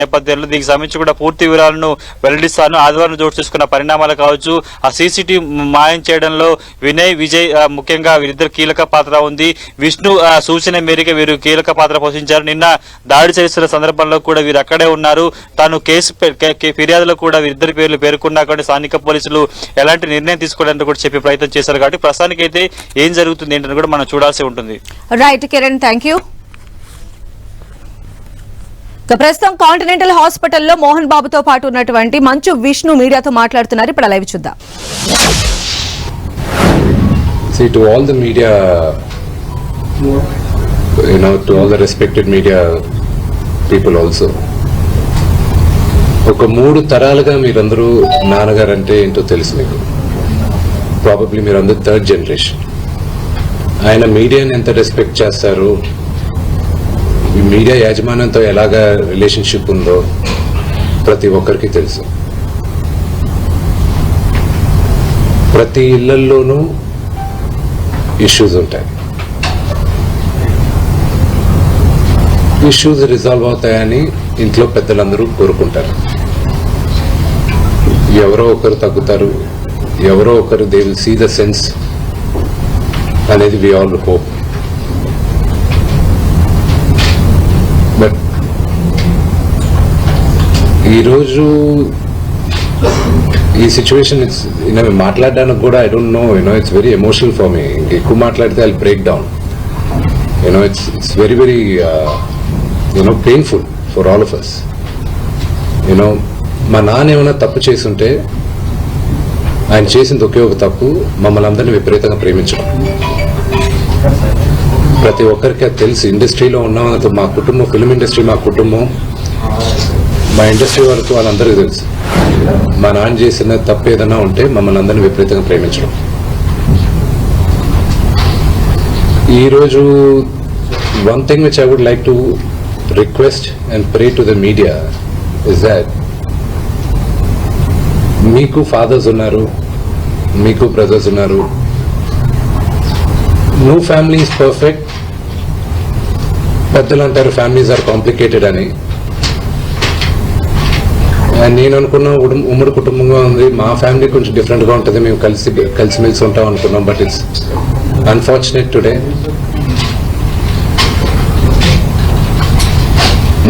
నేపథ్యంలో దీనికి సంబంధించి కూడా పూర్తి వివరాలను వెల్లడిస్తాను. ఆదివారం చోటు చేసుకున్న పరిణామాలు కావచ్చు. ఆ సీసీటీవీ మాయం చేయడంలో వినయ్ విజయ్ ముఖ్యంగా వీరిద్దరు కీలక పాత్ర ఉంది. విష్ణు ఆ, సూచన మేరకు వీరు కీలక పాత్ర పోషించారు. నిన్న దాడి చేస్తున్న సందర్భంలో కూడా వీరు అక్కడే ఉన్నారు. తాను కేసు కే- ఫిర్యాదులో కూడా వీరిద్దరి పేర్లు పేర్కొన్నా కానీ స్థానిక పోలీసులు ఎలాంటి నిర్ణయం తీసుకోవడానికి కూడా చెప్పే ప్రయత్నం చేశారు. కాబట్టి ప్రస్తుతానికైతే ఏం జరుగుతుంది ఏంటని కూడా మనం చూడాల్సి ఉంటుంది. రైట్ కిరణ్ థ్యాంక్ ప్రస్తుతం కాంటినెంటల్ హాస్పిటల్లో మోహన్ బాబుతో పాటు ఉన్నటువంటి మంచు విష్ణు మీడియాతో మాట్లాడుతున్నారు. ఇప్పుడు లైవ్ చూద్దాం. See, to all the media, you know, to all the respected media people also. ఒక మూడు తరాలుగా మీరందరూ నాన్నగారు అంటే ఏంటో తెలుసు మీకు. ప్రాబబ్లీ మీరందరూ థర్డ్ జనరేషన్ ఆయన మీడియాని ఎంత రెస్పెక్ట్ చేస్తారు మీడియా యాజమాన్యంతో ఎలాగా రిలేషన్షిప్ ఉందో ప్రతి ఒక్కరికి తెలుసు. ప్రతి ఇళ్ళల్లోనూ ఇష్యూస్ ఉంటాయి. ఇష్యూస్ రిజాల్వ్ అవుతాయని ఇంట్లో పెద్దలందరూ కోరుకుంటారు. ఎవరో ఒకరు తగ్గుతారు ఎవరో ఒకరు they will see the sense అనేది వి ఆల్ హోప్ ఈరోజు ఈ సిచ్యువేషన్ ఇట్స్ యూనో మాట్లాడడానికి కూడా I don't know you know it's very emotional for me ఎక్కువ మాట్లాడితే I break down you know it's it's very very you know painful for all of us you know మా నాన్న ఏమైనా తప్పు చేసుంటే ఆయన చేసింది ఒకే ఒక తప్పు మమ్మల్ని అందరినీ విపరీతంగా ప్రేమించడం. ప్రతి ఒక్కరికి అది తెలుసు. ఇండస్ట్రీలో ఉన్న మా కుటుంబం ఫిల్మ్ ఇండస్ట్రీ మా కుటుంబం. మా ఇండస్ట్రీ వరకు వాళ్ళందరికీ తెలుసు. మా నాన్న చేసిన తప్పు ఏదైనా ఉంటే మమ్మల్ని అందరినీ విపరీతంగా ప్రేమించడం. ఈరోజు one thing which I would like to request and pray to the media is that మీకు ఫాదర్స్ ఉన్నారు మీకు బ్రదర్స్ ఉన్నారు. నో ఫ్యామిలీ ఈజ్ పర్ఫెక్ట్ పెద్దలు అంటారు ఫ్యామిలీస్ ఆర్ కాంప్లికేటెడ్ అని. నేను అనుకున్న ఉమ్మడి కుటుంబంగా ఉంది. మా ఫ్యామిలీ కొంచెం డిఫరెంట్గా ఉంటుంది. మేము కలిసి కలిసిమెలిసి ఉంటాం అనుకున్నాం but it's unfortunate today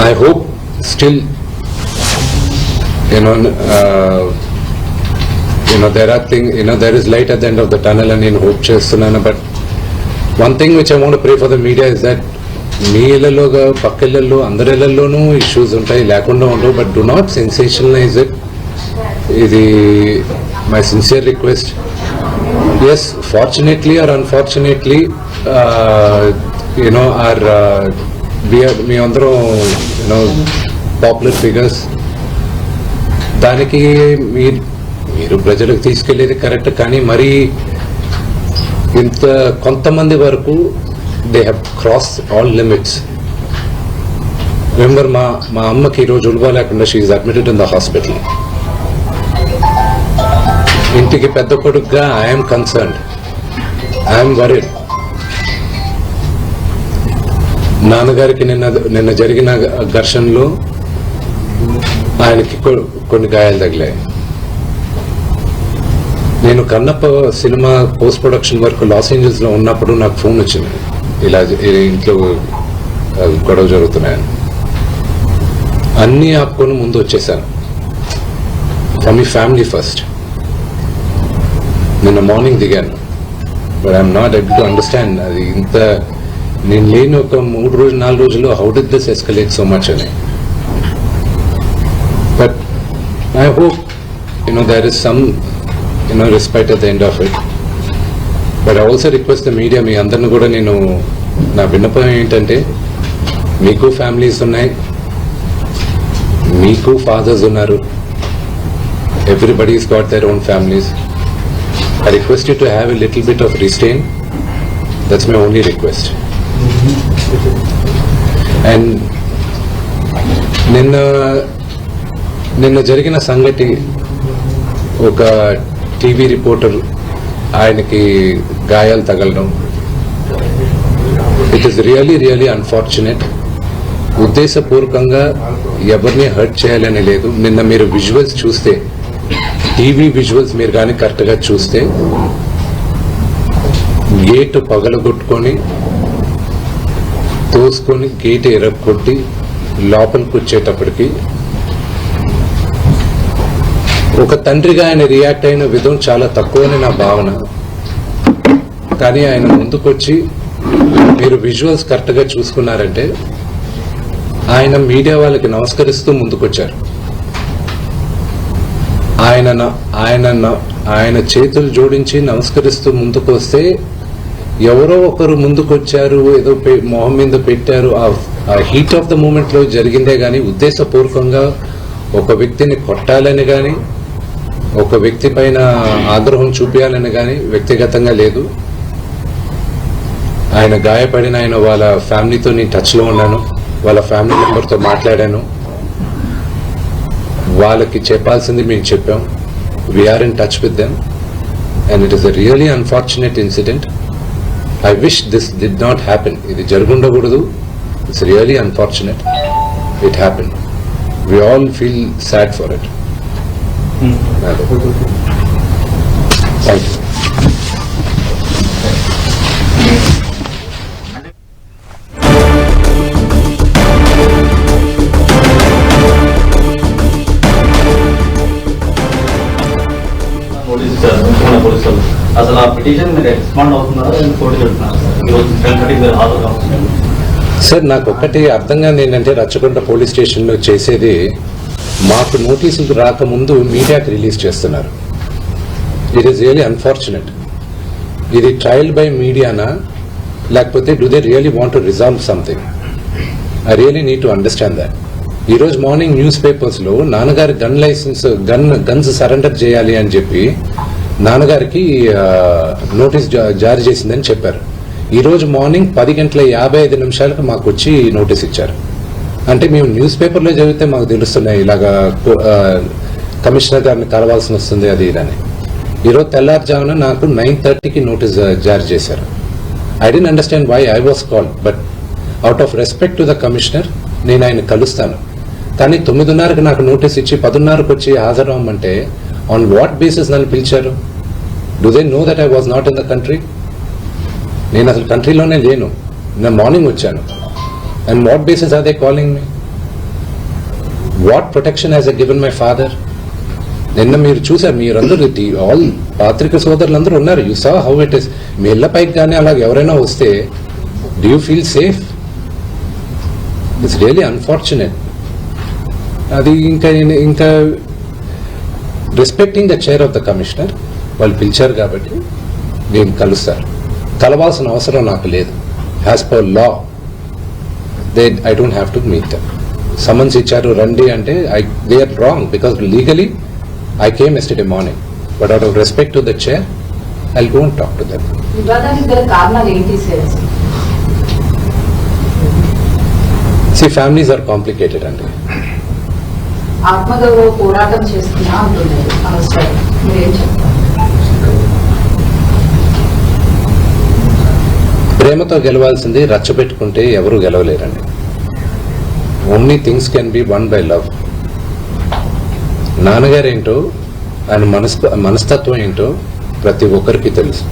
my hope still you know you know there are thing you know there is light at the end of the tunnel అని నేను హోప్ చేస్తున్నాను. But one thing which I want pray for the media is that మీ ఇళ్ళలోగా పక్క ఇళ్ళలో అందరి ఇళ్ళలోనూ issues ఉంటాయి. లేకుండా ఉండవు. But do not sensationalize it ఇది my sincere request yes fortunately or unfortunately you know or మీ అందరం యునో పాపులర్ ఫిగర్స్ దానికి మీరు మీరు ప్రజలకు తీసుకెళ్ళేది కరెక్ట్ కానీ మరీ ఇంత కొంతమంది వరకు they have cross all limits remember మా మా అమ్మకి ఈరోజు ఉల్వా లేకుండా she admitted in the hospital ఇంటికి పెద్ద కొడుకుగా ఐఎమ్ కన్సర్న్డ్ ఐఎమ్ వరీడ్ నాన్నగారికి నిన్న నిన్న జరిగిన ఘర్షణలో ఆయనకి కొన్ని గాయాలు తగిలాయి. నేను కన్నప్ప సినిమా పోస్ట్ ప్రొడక్షన్ వరకు లాస్ ఏంజల్స్లో ఉన్నప్పుడు నాకు ఫోన్ వచ్చింది. ఇలా ఇంట్లో గొడవ జరుగుతున్నాయని. అన్నీ ఆపుకొని ముందు వచ్చేసాను. ఫర్ మీ ఫ్యామిలీ ఫస్ట్ నిన్న మార్నింగ్ దిగాను. But I'm not able to understand అది ఇంత నేను లేని ఒక మూడు రోజులు నాలుగు రోజుల్లో how did this escalate so much అని. But I hope you know there is some you know respect at the end of it. But also request the media మీ అందరిని కూడా నేను నా విన్నపం ఏంటంటే మీకు ఫ్యామిలీస్ ఉన్నాయి మీకు ఫాదర్స్ ఉన్నారు everybody's got their own families I request you to have a little bit of restraint that's my only request and నిన్న నిన్న జరిగిన సంగతి ఒక టీవీ రిపోర్టర్ ఆయనకి గాయాలు తగలడం. It is really really unfortunate ఉద్దేశపూర్వకంగా ఎవరిని హర్ట్ చేయాలని లేదు. నిన్న మీరు విజువల్స్ చూస్తే టీవీ విజువల్స్ మీరు కానీ కరెక్ట్గా చూస్తే గేట్ పగలగొట్టుకొని తోసుకొని గేట్ ఎరగొట్టి లోపలికి వచ్చేటప్పటికి ఒక తండ్రిగా ఆయన రియాక్ట్ అయిన విధం చాలా తక్కువని నా భావన. కానీ ఆయన ముందుకొచ్చి మీరు విజువల్స్ కరెక్ట్గా చూసుకున్నారంటే ఆయన మీడియా వాళ్ళకి నమస్కరిస్తూ ముందుకొచ్చారు. ఆయన ఆయన ఆయన చేతులు జోడించి నమస్కరిస్తూ ముందుకు వస్తే ఎవరో ఒకరు ముందుకొచ్చారు ఏదో మొహం మీద పెట్టారు. ఆ హీట్ ఆఫ్ ద మూమెంట్లో జరిగిందే గాని ఉద్దేశపూర్వకంగా ఒక వ్యక్తిని కొట్టాలని కానీ ఒక వ్యక్తి పైన ఆగ్రహం చూపించాలని కానీ వ్యక్తిగతంగా లేదు. ఆయన గాయపడిన ఆయన వాళ్ళ ఫ్యామిలీతో నేను టచ్లో ఉన్నాను. వాళ్ళ ఫ్యామిలీ మెంబర్తో మాట్లాడాను. వాళ్ళకి చెప్పాల్సింది మేము చెప్పాం. We're in touch with them and it is a really unfortunate incident I wish this did not happen ఇది జరుగుండకూడదు. It's really unfortunate it happen we all feel sad for it thank you police మన police వాళ్ళు అసలు ఆ petition మీరు అవుతున్నారా court sir ఈరోజు మీరు హాజరు కావచ్చు సార్ నాకు ఒక్కటి అర్థం కాదు ఏంటంటే రచ్చకొండ పోలీస్ స్టేషన్లో చేసేది మాకు నోటీసులు రాకముందు మీడియాకి రిలీజ్ చేస్తున్నారు. ఇట్ ఈస్ రియలీ అన్ఫార్చునేట్ ఇది ట్రయల్ బై మీడియానా లేకపోతే do they really want to resolve something I really need to understand that ఈరోజు మార్నింగ్ న్యూస్ పేపర్స్లో నాన్నగారి gun license gun guns surrender చేయాలి అని చెప్పి నాన్నగారికి నోటీస్ జా- జారీ చేసిందని చెప్పారు. ఈరోజు మార్నింగ్ పది గంటల యాభై ఐదు నిమిషాలకు మాకు వచ్చి నోటీస్ ఇచ్చారు. అంటే మేము న్యూస్ పేపర్లో చదివితే మాకు తెలుస్తున్నాయి ఇలాగా కమిషనర్ గారిని కలవాల్సి వస్తుంది అది ఇదని ఈరోజు తెల్లారుజామున నాకు నైన్ థర్టీకి నోటీస్ జారీ చేశారు. I don't understand why I was call but out of respect to the commissioner నేను ఆయన కలుస్తాను. కానీ తొమ్మిదిన్నరకు నాకు నోటీస్ ఇచ్చి పదిన్నరకు వచ్చి హాజరు అవ్వమంటే ఆన్ వాట్ బేసిస్ నన్ను పిలిచారు? Do they know that I was not in the country నేను అసలు కంట్రీలోనే లేను. నేను మార్నింగ్ వచ్చాను. And what basis are they calling me? What protection has I given my father నిన్న మీరు చూసారు మీరందరూ ఆల్ పాత్రిక సోదరులందరూ ఉన్నారు. You saw how it is మీ ఇళ్ళ పైకి కానీ అలాగే ఎవరైనా వస్తే do you feel safe it's really unfortunate అది ఇంకా నేను- ఇంకా respecting the chair of the commissioner వాళ్ళు పిలిచారు కాబట్టి నేను కలుస్తారు కలవాల్సిన అవసరం నాకు లేదు. As per law they I don't have to meet them summons ఇచ్చారు రండి అంటే I they are wrong because legally I came yesterday morning but out of respect to the chair I and talk to them see families are complicated అండి ఆత్మగౌరవ పోరాటం చేస్తున్నా అంటున్నారు అనవసరం మీరేం చెప్తారు ప్రేమతో గెలవాల్సింది రచ్చబెట్టుకుంటే ఎవరు గెలవలేరండి. Only things can be won by love నాన్నగారు ఏంటో ఆయన మనస్ మనస్తత్వం ఏంటో ప్రతి ఒక్కరికి తెలుసు.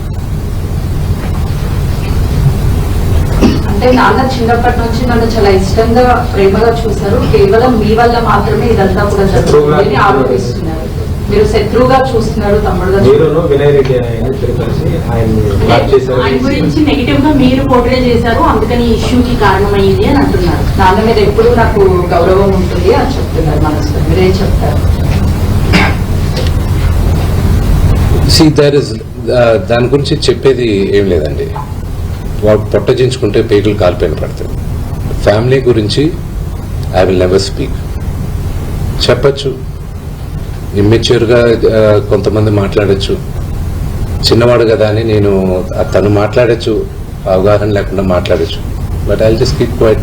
అంటే నాన్న చిన్నప్పటి నుంచి నన్ను చాలా ఇష్టంగా ప్రేమగా చూశారు. కేవలం మీ వల్ల మాత్రమే ఇదంతా కూడా జరుగుతుంది ఆరోపిస్తున్నారు. మీరు శత్రువుగా చూస్తున్నారు తమ్ముడుగా మీరును. వినయ్ రెడ్డి ఆయన కలిసి గురించి నెగిటివ్గా మీరు పోర్ట్రే చేశారు అందుకని ఇష్యూకి కారణమైంది అని అంటున్నారు. నాన్న మీద ఎప్పుడూ నాకు గౌరవం ఉంటుంది అని చెప్తున్నారు మనసులో. మీరేం చెప్తారు. సి దర్ ఇస్ దాని గురించి చెప్పేది ఏం లేదండి. వాడు పొట్టజించుకుంటే పేగులు కాలిపోయిన పడతాయి. ఫ్యామిలీ గురించి ఐ విల్ నెవర్ స్పీక్ చెప్పచ్చు. ఇమ్మెచ్యూర్గా కొంతమంది మాట్లాడచ్చు. చిన్నవాడు కదా అని నేను తను మాట్లాడచ్చు అవగాహన లేకుండా మాట్లాడచ్చు. But I just keep quiet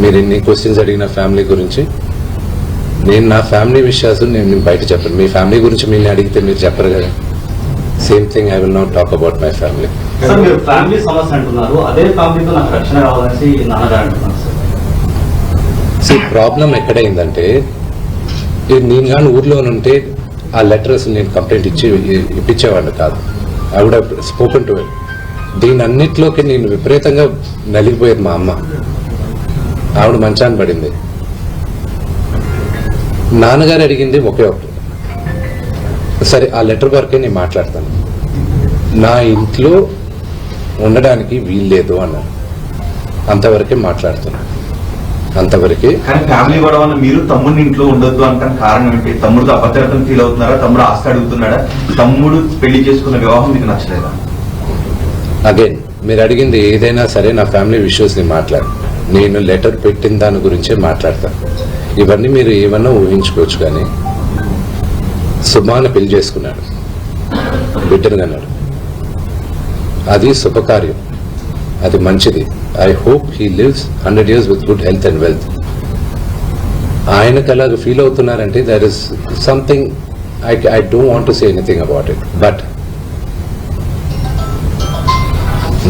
మీరు ఎన్ని క్వశ్చన్స్ అడిగిన ఫ్యామిలీ గురించి నేను నా ఫ్యామిలీ విషయాలు నేను బయట చెప్పను. మీ ఫ్యామిలీ గురించి మీరు అడిగితే మీరు చెప్పరు కదా. Same thing I will not talk about my family సమస్య అంటున్నారు. అదే ఫ్యామిలీతో నాకు రక్షణ ప్రాబ్లం ఎక్కడైందంటే నేను కానీ ఊర్లో ఉంటే ఆ లెటర్స్ నేను కంప్లైంట్ ఇచ్చి ఇప్పించేవాడిని కాదు. ఆవిడ స్పోకెన్ టు దీని అన్నిట్లోకి నేను విపరీతంగా నలిగిపోయేది మా అమ్మ. ఆవిడ మంచాన్ని పడింది. నాన్నగారు అడిగింది ఒకే ఒకటి. సరే ఆ లెటర్ వరకే నేను మాట్లాడతాను. నా ఇంట్లో ఉండడానికి వీల్లేదు అన్నారు. అంతవరకే మాట్లాడుతున్నాను. అంతవరకే. కానీ ఫ్యామిలీ గొడవ మీరు తమ్ముడిని ఇంట్లో ఉండొద్దు అంటాను కారణం ఏంటి? తమ్ముడు అభద్రతను ఫీల్ అవుతున్నారా? తమ్ముడు ఆస్తి అడుగుతున్నాడా? తమ్ముడు పెళ్ళి చేసుకున్న వివాహం మీకు నచ్చలేదా? అగైన్ మీరు అడిగింది ఏదైనా సరే నా ఫ్యామిలీ విషయస్ని మాట్లాడు. నేను లెటర్ పెట్టిన దాని గురించే మాట్లాడతాను ఇవన్నీ మీరు ఏమన్నా ఊహించుకోవచ్చు కానీ సుమాన పెళ్ళి చేసుకున్నాడు. బిడ్డను కన్నాడు. అది శుభకార్యం. అది మంచిది. I hope he lives hundred years with good health and wealth ఆయనకు అలాగ feel అవుతున్నారంటే there is something I I don't want to say anything about it but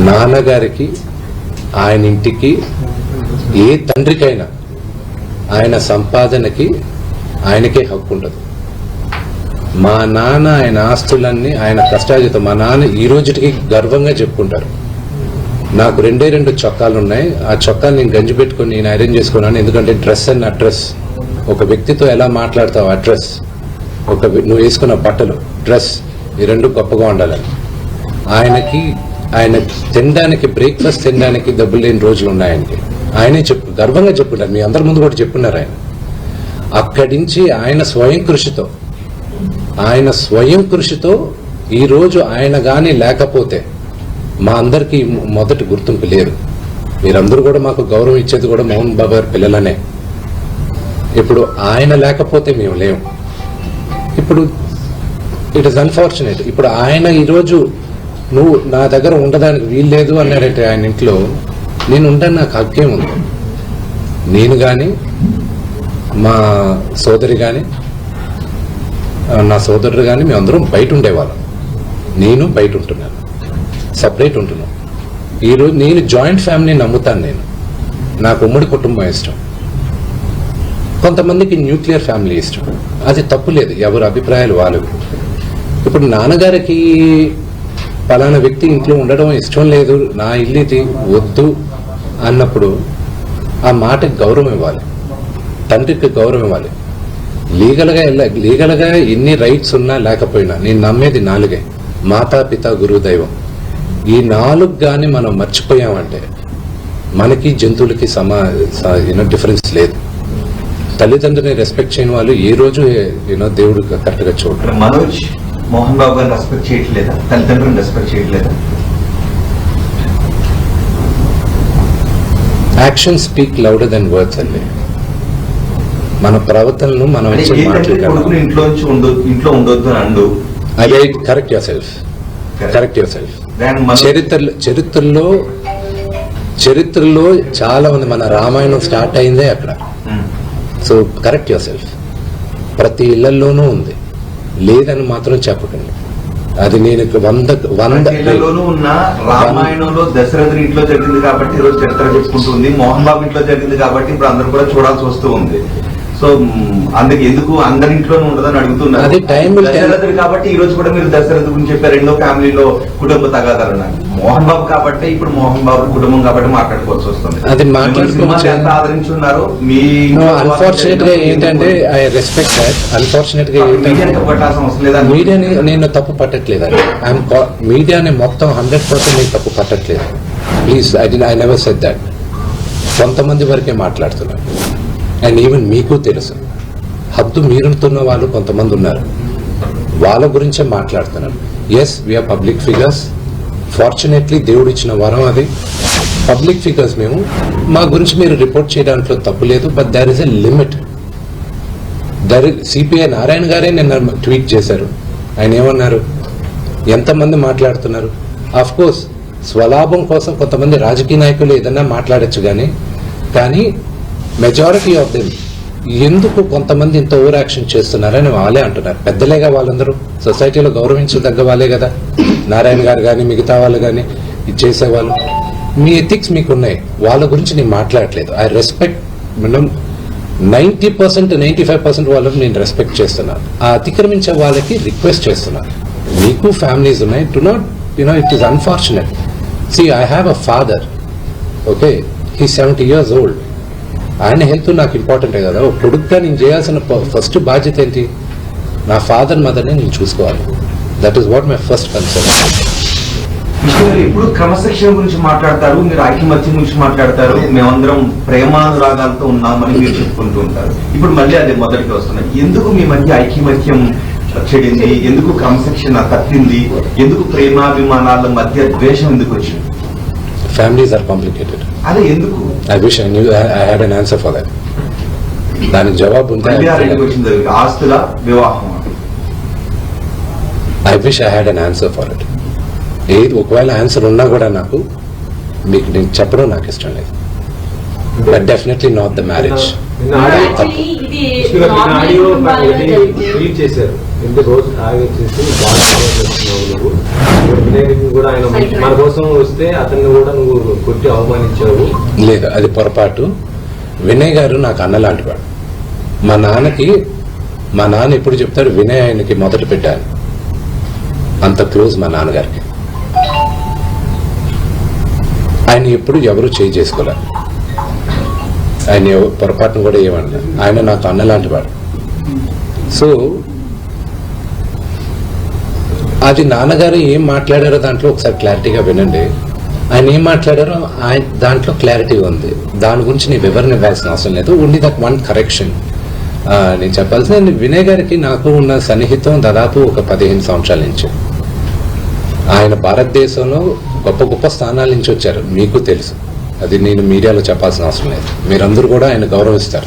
నాన్నగారికి ఆయన ఇంటికి ఏ తండ్రికైనా ఆయన సంపాదనకి ఆయనకే హక్కు ఉండదు. మా నాన్న ఆయన ఆస్తులన్నీ ఆయన కష్టాజితం మా నాన్న ఈ రోజుకి గర్వంగా చెప్పుకుంటారు. నాకు రెండే రెండు చొక్కాలు ఉన్నాయి. ఆ చొక్కాలు నేను గంజి పెట్టుకుని నేను అరేంజ్ చేసుకున్నాను. ఎందుకంటే డ్రెస్ అండ్ అడ్రస్ ఒక వ్యక్తితో ఎలా మాట్లాడతావు అడ్రస్ ఒక నువ్వు వేసుకున్న బట్టలు డ్రెస్ ఈ రెండు గొప్పగా ఉండాలని ఆయనకి ఆయన తినడానికి బ్రేక్ఫాస్ట్ తినడానికి డబ్బులు లేని రోజులు ఉన్నాయండి ఆయనే చెప్పు గర్వంగా చెప్పున్నారు మీ అందరి ముందు కూడా చెప్పున్నారు ఆయన. అక్కడి నుంచి ఆయన స్వయం కృషితో ఆయన స్వయం కృషితో ఈ రోజు ఆయన కానీ లేకపోతే మా అందరికి మొదటి గుర్తింపు లేరు. మీరందరూ కూడా మాకు గౌరవం ఇచ్చేది కూడా మోహన్ బాబు గారి పిల్లలనే. ఇప్పుడు ఆయన లేకపోతే మేము లేము. ఇప్పుడు ఇట్ ఇస్ అన్ఫార్చునేట్ ఇప్పుడు ఆయన ఈరోజు నువ్వు నా దగ్గర ఉండడానికి వీల్లేదు అన్నాడంటే ఆయన ఇంట్లో నేను ఉండని నాకు హక్కే ఉంది. నేను కానీ మా సోదరి కానీ నా సోదరుడు కానీ మేమందరం బయట ఉండేవాళ్ళం. నేను బయట ఉంటున్నాను. సపరేట్ ఉంటున్నాం. ఈరోజు నేను జాయింట్ ఫ్యామిలీ నమ్ముతాను నేను. నాకు ఉమ్మడి కుటుంబం ఇష్టం. కొంతమందికి న్యూక్లియర్ ఫ్యామిలీ ఇష్టం. అది తప్పు లేదు ఎవరి అభిప్రాయాలు వాళ్ళు ఇప్పుడు నాన్నగారికి పలానా వ్యక్తి ఇంట్లో ఉండడం ఇష్టం లేదు నా ఇల్లు ఇది వద్దు అన్నప్పుడు ఆ మాటకి గౌరవం ఇవ్వాలి. తండ్రికి గౌరవం ఇవ్వాలి. లీగల్గా వెళ్ళ లీగల్గా ఎన్ని రైట్స్ ఉన్నా లేకపోయినా నేను నమ్మేది నాలుగే. మాతా పిత గురువు దైవం. ఈ నాలుగు కానీ మనం మర్చిపోయామంటే మనకి జంతువులకి సమా యూనో డిఫరెన్స్ లేదు. తల్లిదండ్రులని రెస్పెక్ట్ చేయని వాళ్ళు ఏ రోజు యూనో దేవుడు కరెక్ట్గా చూడరు. ఇక్కడ మనోజ్ మోహన్ బాబు గారిని రెస్పెక్ట్ చేయట్లేదా? తల్లిదండ్రులను రెస్పెక్ట్ చేయట్లేదా? Action speak louder than words అండి. మన ప్రవర్తనను మనం ఇంట్లో ఇంట్లో ఉండొద్దు అదే correct yourself correct yourself చరిత్రలో చరిత్రలో చరిత్రలో చాలా మంది మన రామాయణం స్టార్ట్ అయిందే అక్కడ. సో కరెక్ట్ యువర్ సెల్ఫ్ ప్రతి ఇళ్ళలోనూ ఉంది. లేదని మాత్రం చెప్పకండి. అది నేను వంద వంద ఇళ్ళలోనూ ఉన్న రామాయణంలో దశరథుని ఇంట్లో జరిగింది కాబట్టి ఈ రోజు చరిత్ర చెప్పుకుంటుంది. మోహన్ బాబు ఇంట్లో జరిగింది కాబట్టి ఇప్పుడు అందరూ కూడా చూడాల్సి వస్తూ ఉంది. సో అందుకు ఎందుకు అందరి ఇంట్లోనూ ఉండదని అడుగుతున్నారు. దశరథుడు కాబట్టి ఈ రోజు కూడా మీరు దశరథ గురించి చెప్పారు. రెండో ఫ్యామిలీలో కుటుంబ తగాదాలు మోహన్ బాబు కాబట్టి ఇప్పుడు మోహన్ బాబు కుటుంబం కాబట్టి మాట్లాడుకోవాల్సి వస్తుంది. ఎంత ఆదరించున్నారు? మీ అన్ఫార్చునేట్గా ఏంటంటే ఐ రెస్పెక్ట్ దట్ అన్ఫార్చునేట్గా పట్టాల్సిన అవసరం లేదా? మీడియాని నేను తప్పు పట్టట్లేదండి. ఐఎమ్ మీడియాని మొత్తం హండ్రెడ్ పర్సెంట్ నేను తప్పు పట్టట్లేదు. Please I D I never said that కొంతమంది వరకే మాట్లాడుతున్నాను అండ్ ఈవెన్ మీకు తెలుసు. హద్దు మీరుతున్న వాళ్ళు కొంతమంది ఉన్నారు. వాళ్ళ గురించే మాట్లాడుతున్నాను. Yes we're public figures fortunately దేవుడు ఇచ్చిన వరం అది. పబ్లిక్ ఫిగర్స్ మేము. మా గురించి మీరు రిపోర్ట్ చేయడానికి తప్పు లేదు but there is a limit there CPI Narayana గారే నిన్న ట్వీట్ చేశారు. ఆయన ఏమన్నారు? ఎంతమంది మాట్లాడుతున్నారు? ఆఫ్ కోర్స్ స్వలాభం కోసం కొంతమంది రాజకీయ నాయకులు ఏదన్నా మాట్లాడొచ్చు కానీ కానీ మెజారిటీ ఆఫ్ దెమ్ ఎందుకు కొంతమంది ఇంత ఓవర్ యాక్షన్ చేస్తున్నారని వాళ్ళే అంటున్నారు. పెద్దలేగా వాళ్ళందరూ. సొసైటీలో గౌరవించదగ్గ వాళ్ళే కదా. నారాయణ గారు కానీ మిగతా వాళ్ళు కానీ ఇది చేసేవాళ్ళు. మీ ఎథిక్స్ మీకు ఉన్నాయి వాళ్ళ గురించి నేను మాట్లాడట్లేదు. ఐ రెస్పెక్ట్ మనం ninety percent ninety five percent వాళ్ళని నేను రెస్పెక్ట్ చేస్తున్నాను. ఆ అతిక్రమించే వాళ్ళకి రిక్వెస్ట్ చేస్తున్నాను. మీకు ఫ్యామిలీస్ ఉన్నాయి. Do not you know it is unfortunate see I have a father okay he seventy years old ఆయన హెల్త్ నాకు ఇంపార్టెంటే కదా. ఒక కొడుకుగా నేను చేయాల్సిన ఫస్ట్ బాధ్యత ఏంటి? నా ఫాదర్ మదర్ని నేను చూసుకోవాలి. That is what my first concern ఎప్పుడు క్రమశిక్షణ గురించి మాట్లాడతారు మీరు ఐక్యమత్యం గురించి మాట్లాడతారు మేమందరం ప్రేమానురాగాలతో ఉన్నామని మీరు చెప్పుకుంటూ ఉంటారు. ఇప్పుడు మళ్ళీ అదే మొదటికి వస్తున్నాయి. ఎందుకు మీ మధ్య ఐక్యమత్యం చెడింది? ఎందుకు క్రమశిక్షణ తప్పింది? ఎందుకు ప్రేమాభిమానాల మధ్య ద్వేషం ఎందుకు వచ్చింది? ఫ్యామిలీస్ ఆర్ కాంప్లికేటెడ్ అదే ఎందుకు? I wish I knew I had an answer for that దానికి జవాబు ఆస్తుల వివాహం I wish I had an answer for it ఏది ఒకవేళ ఆన్సర్ ఉన్నా కూడా నాకు మీకు నేను చెప్పడం నాకు ఇష్టం లేదు. But definitely not the marriage audio చేశారు. రోజు తాగేసేసి నువ్వు వినాయకుడిని కూడా ఆయన మన కోసం వస్తే అతన్ని కూడా నువ్వు కొట్టి అవమానించావు. లేదు అది పొరపాటు. వినయ్ గారు నాకు అన్న లాంటివాడు మా నాన్నకి మా నాన్న ఎప్పుడు చెప్తాడు వినయ్ ఆయనకి మొదట పెట్టాను అంత క్లోజ్ మా నాన్నగారికి. ఆయన ఎప్పుడు ఎవరు చేయి చేసుకోలే. ఆయన పొరపాటును కూడా ఏమన్నా ఆయన నాకు అన్న లాంటివాడు సో అది నాన్నగారు ఏం మాట్లాడారో దాంట్లో ఒకసారి క్లారిటీగా వినండి. ఆయన ఏం మాట్లాడారో ఆయన దాంట్లో క్లారిటీ ఉంది. దాని గురించి నేను వివరణ ఇవ్వాల్సిన అవసరం లేదు. ఉండి దట్ వన్ కరెక్షన్ నేను చెప్పాల్సిన వినయ్ గారికి నాకు ఉన్న సన్నిహితం దాదాపు ఒక పదిహేను సంవత్సరాల నుంచి. ఆయన భారతదేశంలో గొప్ప గొప్ప స్థానాల నుంచి వచ్చారు. మీకు తెలుసు. అది నేను మీడియాలో చెప్పాల్సిన అవసరం లేదు. మీరందరూ కూడా ఆయన గౌరవిస్తారు.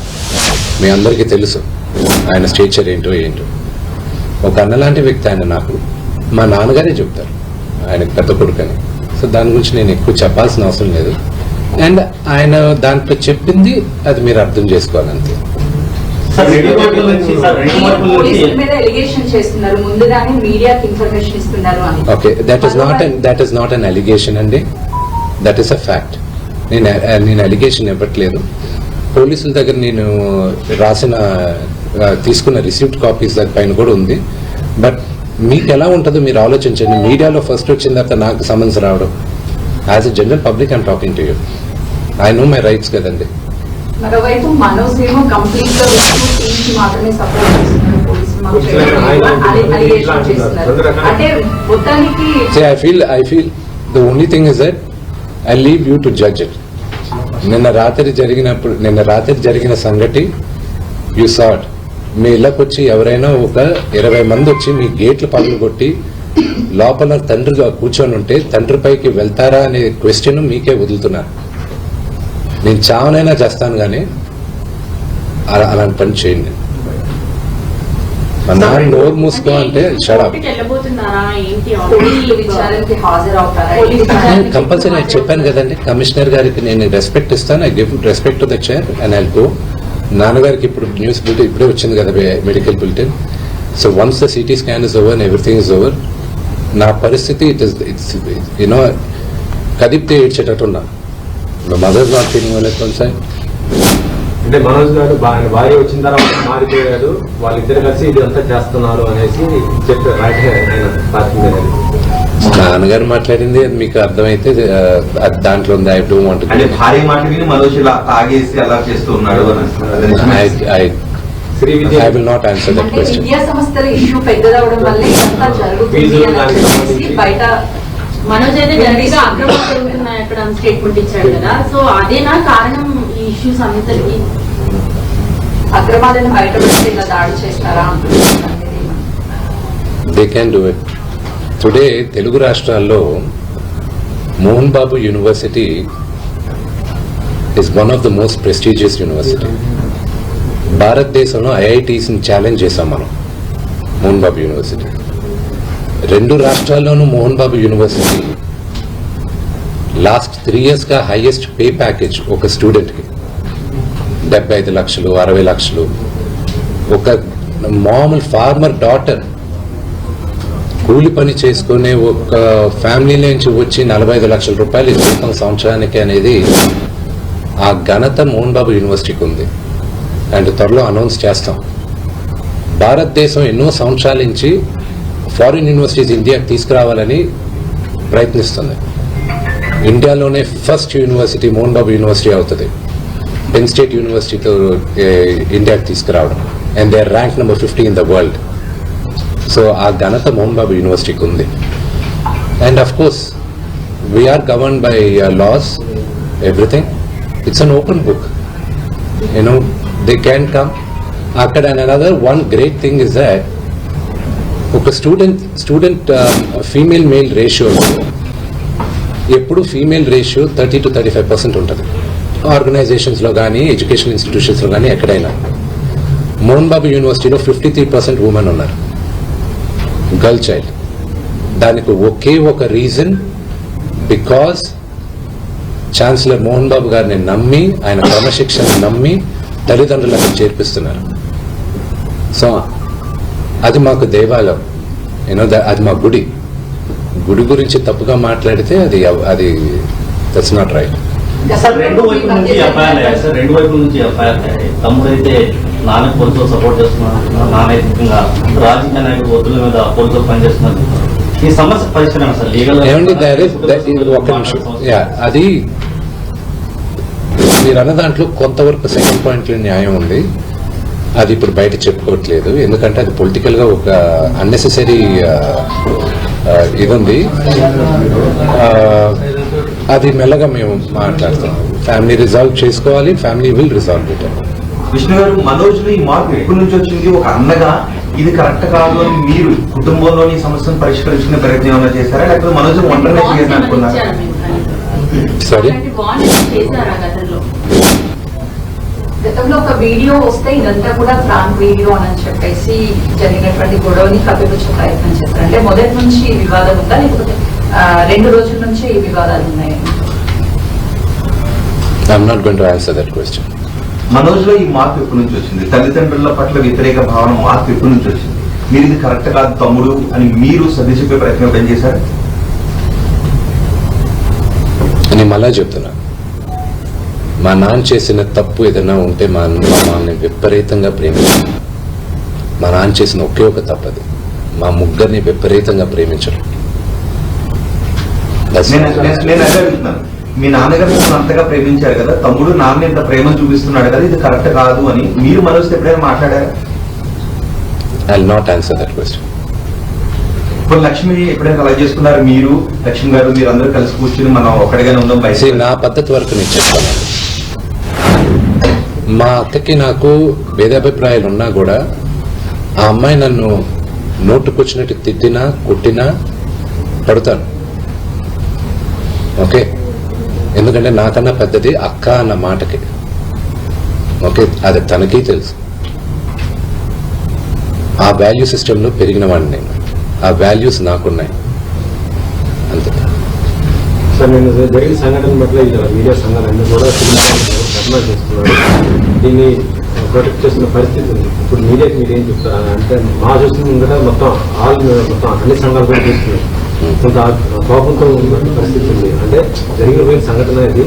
మీ అందరికీ తెలుసు ఆయన స్టేచర్ ఏంటో ఏంటో. ఒక అన్నలాంటి వ్యక్తి ఆయన నాకు మా నాన్నగారే చెప్తారు ఆయన పెద్ద కొడుకని. సో దాని గురించి నేను ఎక్కువ చెప్పాల్సిన అవసరం లేదు. అండ్ ఆయన దాంట్లో చెప్పింది అది మీరు అర్థం చేసుకోవాలంతే. Okay that is not that is not an. Allegation అండి. దట్ ఈస్ అ ఫ్యాక్ట్ నేను నేను అలిగేషన్ ఇవ్వట్లేదు. పోలీసుల దగ్గర నేను రాసిన తీసుకున్న రిసీప్ట్ కాపీస్ పైన కూడా ఉంది. బట్ మీకు ఎలా ఉంటుందో మీరు ఆలోచించండి. మీడియాలో ఫస్ట్ వచ్చిన తర్వాత నాకు సమన్స్ రావడం. As a general public I'm talking to you I know my rights కదండి. మరోవైపు మనోజ్ ఏమో కంప్లీట్గా విష్ణు టీమ్కి మాత్రమే సపోర్ట్ చేస్తున్నారు పోలీసులు మాకు పోలీసులు చేయడం ఆయన లేదు అని ఆయన allegation ఇట్లా అంటున్నారు. చేస్తున్నారు. రెండు రకాల- అంటే మొత్తానికి See, I feel, I feel the only thing is I leave you to judge it నిన్న రాత్రి జరిగినప్పుడు నిన్న రాత్రి జరిగిన సంగతి యు సాట్ మీ ఇళ్ళకి వచ్చి ఎవరైనా ఒక ఇరవై మంది వచ్చి మీ గేట్లు పనులు కొట్టి లోపల తండ్రిగా కూర్చొని ఉంటే తండ్రి పైకి వెళ్తారా అనే క్వశ్చన్ మీకే వదులుతున్నారు నేను చావనైనా చేస్తాను కానీ అలా అలాంటి పని చేయండి మా నాన్న నోరు మూసుకో అంటే షడప్ కంపల్సరీ నేను చెప్పాను కదండి కమిషనర్ గారికి నేను రెస్పెక్ట్ ఇస్తాను I give respect to the chair and I go నాన్నగారికి ఇప్పుడు న్యూస్ బులెటిన్ ఇప్పుడే వచ్చింది కదా medical bulletin so once the CT scan is over everything is over నా పరిస్థితి it is it's you know కదిపితే ఏడ్చేటట్టున్నా mother not feeling well sir అంటే మనోజ్ గారు ఆయన భార్య వచ్చిన తర్వాత మారిపోయాడు. వాళ్ళిద్దరు కలిసి ఇది అంతా చేస్తున్నారు అనేసి చెప్పారు నాన్నగారు మాట్లాడింది మీకు అర్థమైతే దాంట్లో ఉంది ఐ డోంట్ వాంట్ అంటే భార్య మాట విని మనోజ్ ఇలా తాగేసి అలా చేస్తూ ఉన్నాడు. I Shri Vijay I will not answer that question విద్యా సంస్థల ఇష్యూ పెద్దదవడం వల్ల ఇదంతా జరుగుతుంది బయట మనోజ్ అయితే జరుగుతున్నాయి అక్కడ స్టేట్మెంట్ ఇచ్చాడు కదా. సో అదేనా కారణం ఇష్యూస్ అందరికి అక్రమాలను బయటపెట్టి ఇలా దాడి చేస్తారా they can do it today Telugu రాష్ట్రాల్లో Mohan Babu university is one of the most prestigious university భారతదేశంలో ఐఐటీస్ని ఛాలెంజ్ చేశాం మనం మోహన్ బాబు యూనివర్సిటీ రెండు రాష్ట్రాల్లోనూ Mohan Babu university last three ఇయర్స్గా హైయెస్ట్ పే ప్యాకేజ్ ఒక స్టూడెంట్కి డెబ్బై ఐదు లక్షలు అరవై లక్షలు. ఒక మామూలు ఫార్మర్ డాటర్. కూలి పని చేసుకునే ఒక ఫ్యామిలీ నుంచి వచ్చి నలభై ఐదు లక్షల రూపాయలు జీతం సంవత్సరానికి అనేది ఆ ఘనత మోహన్ బాబు యూనివర్సిటీకి ఉంది. అండ్ త్వరలో అనౌన్స్ చేస్తాం. భారతదేశం ఎన్నో సంవత్సరాల నుంచి ఫారిన్ యూనివర్సిటీస్ ఇండియాకి తీసుకురావాలని ప్రయత్నిస్తుంది. ఇండియాలోనే first university Mohan Babu university అవుతుంది. పెన్ స్టేట్ యూనివర్సిటీతో ఇండియాకి తీసుకురావడం. And they rank number fifty in the world so ఆ ఘనత మోహన్ బాబు యూనివర్సిటీకి ఉంది. And of course we're govern by laws everything it's an open book you know they can come అక్కడ and another one great thing is that ఒక student student female male ratio ఎప్పుడు female ratio thirty two thirty five percent ఉంటుంది ఆర్గనైజేషన్స్లో కానీ education ఇన్స్టిట్యూషన్స్లో కానీ ఎక్కడైనా. మోహన్ బాబు యూనివర్సిటీలో fifty three percent women ఉన్నారు. గర్ల్ చైల్డ్ దానికి ఒకే ఒక reason because chancellor Mohan Babu గారిని నమ్మి ఆయన క్రమశిక్షణ నమ్మి తల్లిదండ్రులను చేర్పిస్తున్నారు. సో అది మాకు దేవాలయం. యూనో అది మా గుడి. గుడి గురించి తప్పుగా మాట్లాడితే అది అది దట్స్ నాట్ రైట్ సార్ రెండు వైపుల నుంచి ఎఫ్ఐఆర్ అయ్యాయి సార్ రెండు వైపుల నుంచి ఎఫ్ఐఆర్ అయ్యాయి. తమ్ముడైతే నాన్న పోలీసులు సపోర్ట్ చేస్తున్నారు నాన్న ముఖ్యంగా రాజకీయ నాయకుడు ఒత్తుల మీద పోలీసులు పనిచేస్తున్నారు. ఈ సమస్య పరిష్కారం సార్ లీగల్ ఒక్క నిమిషం. అది మీరు అన్న దాంట్లో కొంతవరకు సెకండ్ పాయింట్లో న్యాయం ఉంది. అది ఇప్పుడు బయట చెప్పుకోవట్లేదు. ఎందుకంటే అది పొలిటికల్గా ఒక అన్నెసెసరీ ఇది ఉంది అది మెల్లగా మేము మాట్లాడతాం. ఫ్యామిలీ రిజాల్వ్ చేసుకోవాలి family will resolve it Vishnu గారు మనోజ్లో ఈ మార్పు ఎప్పటి నుంచి వచ్చింది? ఒక అన్నగా ఇది కరెక్ట్ కాదు అని మీరు కుటుంబంలోని ఈ సమస్యను పరిష్కరించుకునే ప్రయత్నం ఏమైనా చేశారా? లేకపోతే మనోజ్ ఒంటరిగా చేయాలని అనుకున్నారా? Sorry? ఒక వీడియో వస్తే ఇదంతా కూడా ఫ్రాంక్ వీడియో అని చెప్పేసి జరిగినటువంటి గొడవని కప్పిపుచ్చే ప్రయత్నం చేస్తారు. అంటే మొదటి నుంచి ఈ వివాదం ఉందా? లేకపోతే రెండు రోజుల నుంచి ఈ వివాదాలు ఉన్నాయి? I'm not going to answer that question మనోజ్లో ఈ మార్పు ఎప్పటి నుంచి వచ్చింది? తల్లిదండ్రుల పట్ల వ్యతిరేక భావన మార్పు ఎప్పటి నుంచి వచ్చింది? మీరు ఇది కరెక్ట్ కాదు తమ్ముడు అని మీరు సర్ది చెప్పే ప్రయత్నం చేశారు? అని మళ్ళా చెప్తున్నా. మా నాన్న చేసిన తప్పు ఏదైనా ఉంటే మా అన్న మా మామని విపరీతంగా ప్రేమించారు మా నాన్న చేసిన ఒకే ఒక తప్పు అది. మా ముగ్గురిని విపరీతంగా ప్రేమించడం. మీ నాన్నగారు మిమ్మల్ని అంతగా ప్రేమించారు కదా తమ్ముడు నాన్న ఇంత ప్రేమ చూపిస్తున్నాడు కదా ఇది కరెక్ట్ కాదు అని మీరు మనోజ్ ఎప్పుడైనా మాట్లాడారా? I'll not answer that question. ఇప్పుడు లక్ష్మి ఎప్పుడైనా అలా చేసుకున్నారు? మీరు లక్ష్మి గారు మీరు అందరూ కలిసి కూర్చుని మనం ఒక్కడిగానే ఉందాం నా పద్ధతి వరకు నేను చెప్తాను. మా అత్తకి నాకు భేదాభిప్రాయాలు ఉన్నా కూడా ఆ అమ్మాయి నన్ను నోటుకొచ్చినట్టు తిట్టినా కొట్టినా పడతాను. ఓకే? ఎందుకంటే నాకన్నా పెద్దది అక్క అన్న మాటకి. ఓకే? అది తనకి తెలుసు. ఆ వాల్యూ సిస్టంలో పెరిగిన వాడిని నేను. ఆ వాల్యూస్ నాకున్నాయి. అంతే. సార్ నేను జరిగిన సంఘటన పట్ల మీడియా సంఘాలన్నీ కూడా ధర్నా చేస్తున్నారు దీన్ని ప్రొటెక్ట్ చేస్తున్న పరిస్థితి ఉంది. ఇప్పుడు మీడియాకి మీరు ఏం చెప్తారు? అంటే మా చూసిన ముందర మొత్తం ఆల్ మొత్తం అన్ని సంఘాలు కూడా చూస్తున్నాయి కొంత కోపంతో ఉన్న పరిస్థితి ఉంది. అంటే జరిగిపోయిన సంఘటన ఇది.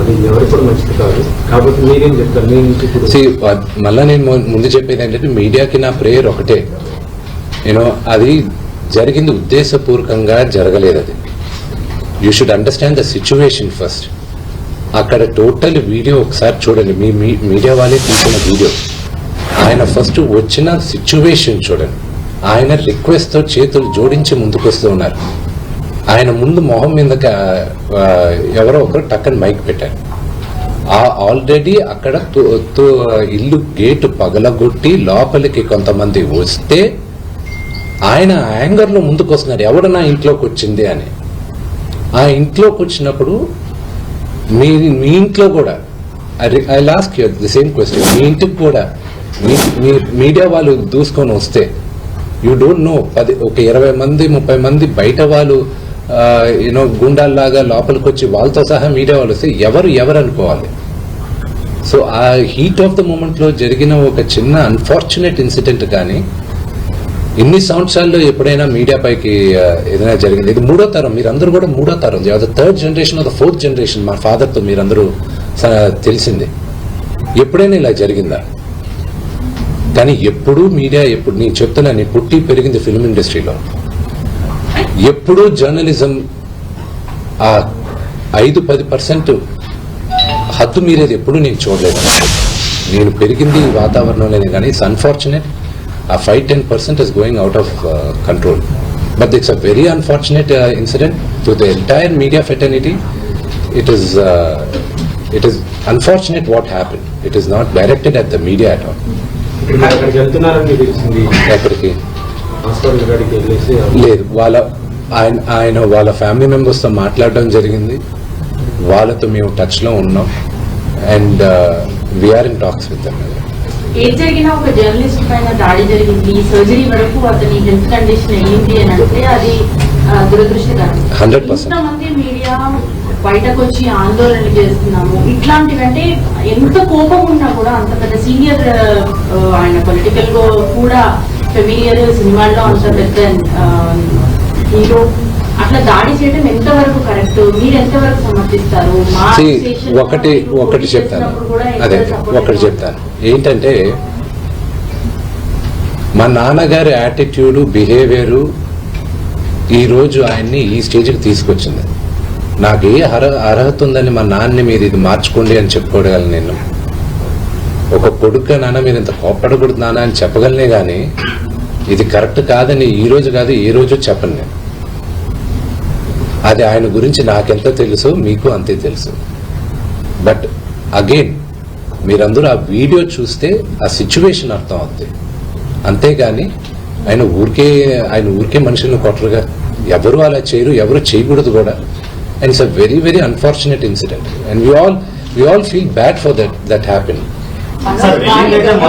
అది ఎవరికి కూడా మంచిది కాదు. కాబట్టి మీరేం చెప్తారు? మీ నుంచి ఇప్పుడు మళ్ళా నేను ముందు చెప్పేది ఏంటంటే మీడియాకి నా ప్రేయర్ ఒకటే. నేను అది జరిగింది ఉద్దేశపూర్వకంగా జరగలేదు అది. You should understand the situation first అక్కడ టోటల్ వీడియో ఒకసారి చూడండి. మీ మీ- మీడియా వాళ్ళే తీసిన వీడియో. ఆయన ఫస్ట్ వచ్చిన సిచ్యువేషన్ చూడండి. ఆయన రిక్వెస్ట్తో చేతులు జోడించి ముందుకు వస్తూ ఉన్నారు. ఆయన ముందు మొహం మీద ఎవరో ఒకరు టక్కని మైక్ పెట్టారు. ఆ ఆల్రెడీ అక్కడ ఇల్లు గేటు పగలగొట్టి లోపలికి కొంతమంది వస్తే ఆయన యాంగర్లో ముందుకు వస్తున్నారు. ఎవడు నా ఇంట్లోకి వచ్చింది అని. ఆ ఇంట్లోకి వచ్చినప్పుడు మీ మీ ఇంట్లో కూడా I lost you the same question మీ ఇంటికి కూడా మీ మీ మీడియా వాళ్ళు దూసుకొని వస్తే యూ డోంట్ నో పది ఒక ఇరవై మంది ముప్పై మంది బయట వాళ్ళు యూనో గుండాల్లాగా లోపలికి వచ్చి వాళ్ళతో సహా మీడియా వాళ్ళు వస్తే ఎవరు ఎవరు అనుకోవాలి? సో ఆ హీట్ ఆఫ్ ద మూమెంట్లో జరిగిన ఒక చిన్న అన్ఫార్చునేట్ ఇన్సిడెంట్ కానీ ఇన్ని సంవత్సరాల్లో ఎప్పుడైనా మీడియా పైకి ఏదైనా జరిగింది? ఇది మూడో తరం మీరందరూ కూడా మూడో తరం. Third generation of the fourth generation మా ఫాదర్తో మీరందరూ తెలిసింది. ఎప్పుడైనా ఇలా జరిగిందా? కానీ ఎప్పుడూ మీడియా ఎప్పుడు నేను చెప్తున్నాను నేను పుట్టి పెరిగింది ఫిల్మ్ ఇండస్ట్రీలో ఎప్పుడూ జర్నలిజం ఆ ఐదు పది పర్సెంట్ హద్దు మీరేది ఎప్పుడూ నేను చూడలేదు. నేను పెరిగింది ఈ వాతావరణంలోనే కానీ ఇట్స్ అన్ఫార్చునేట్ ఆ five ten percent is going out of control but it's a very unfortunate incident to the entire media fraternity it is it is unfortunate what happen it is not directed at the media at all ఎక్కడికి? లేదు వాళ్ళ ఆయన ఆయన వాళ్ళ family మెంబర్స్తో మాట్లాడడం జరిగింది. వాళ్ళతో మేము టచ్లో ఉన్నాం. And we're in talks with them ఏం జరిగినా ఒక జర్నలిస్ట్ పైన దాడి జరిగింది. ఈ సర్జరీ వరకు అతని హెల్త్ కండిషన్ అయ్యింది అని అంటే అది దురదృష్టకరం. 100%. ఇంతమంది మీడియా బయటకు వచ్చి ఆందోళన చేస్తున్నాము ఇట్లాంటివి అంటే ఎంత కోపం ఉన్నా కూడా అంత పెద్ద సీనియర్ ఆయన పొలిటికల్ కూడా ఫెమిలియర్ సినిమాల్లో అంత పెద్ద హీరో అట్లా దాడి చేయడం ఎంతవరకు కరెక్ట్? మీరు ఎంతవరకు సమర్థిస్తారు? మా See, association లో ఒకటి ఒకటి చెప్తాను. అదే ఒకటి చెప్తాను. ఏంటంటే మా నాన్నగారి యాటిట్యూడ్ బిహేవియరు ఈరోజు ఆయన్ని ఈ స్టేజ్కి తీసుకొచ్చింది. నాకు ఏ అర్హ అర్హత ఉందని మా నాన్నని మీరు ఇది మార్చుకోండి అని చెప్పుకోగలను నేను. ఒక కొడుకు నాన్న మీరు ఇంత కోప్పడకూడదు నాన్న అని చెప్పగలనే కానీ ఇది కరెక్ట్ కాదని ఈ రోజు కాదు ఏ రోజు చెప్పను నేను. అది ఆయన గురించి నాకెంత తెలుసు మీకు అంతే తెలుసు. బట్ అగైన్ మీరందరూ ఆ వీడియో చూస్తే ఆ సిచ్యువేషన్ అర్థం అవుతుంది అంతేగాని ఆయన ఊరికే ఆయన ఊరికే మనుషులను కొట్టరుగా. ఎవరు అలా చేయరు ఎవరు చేయకూడదు కూడా. And it's a very very unfortunate incident and we all we all feel bad for that that happen sir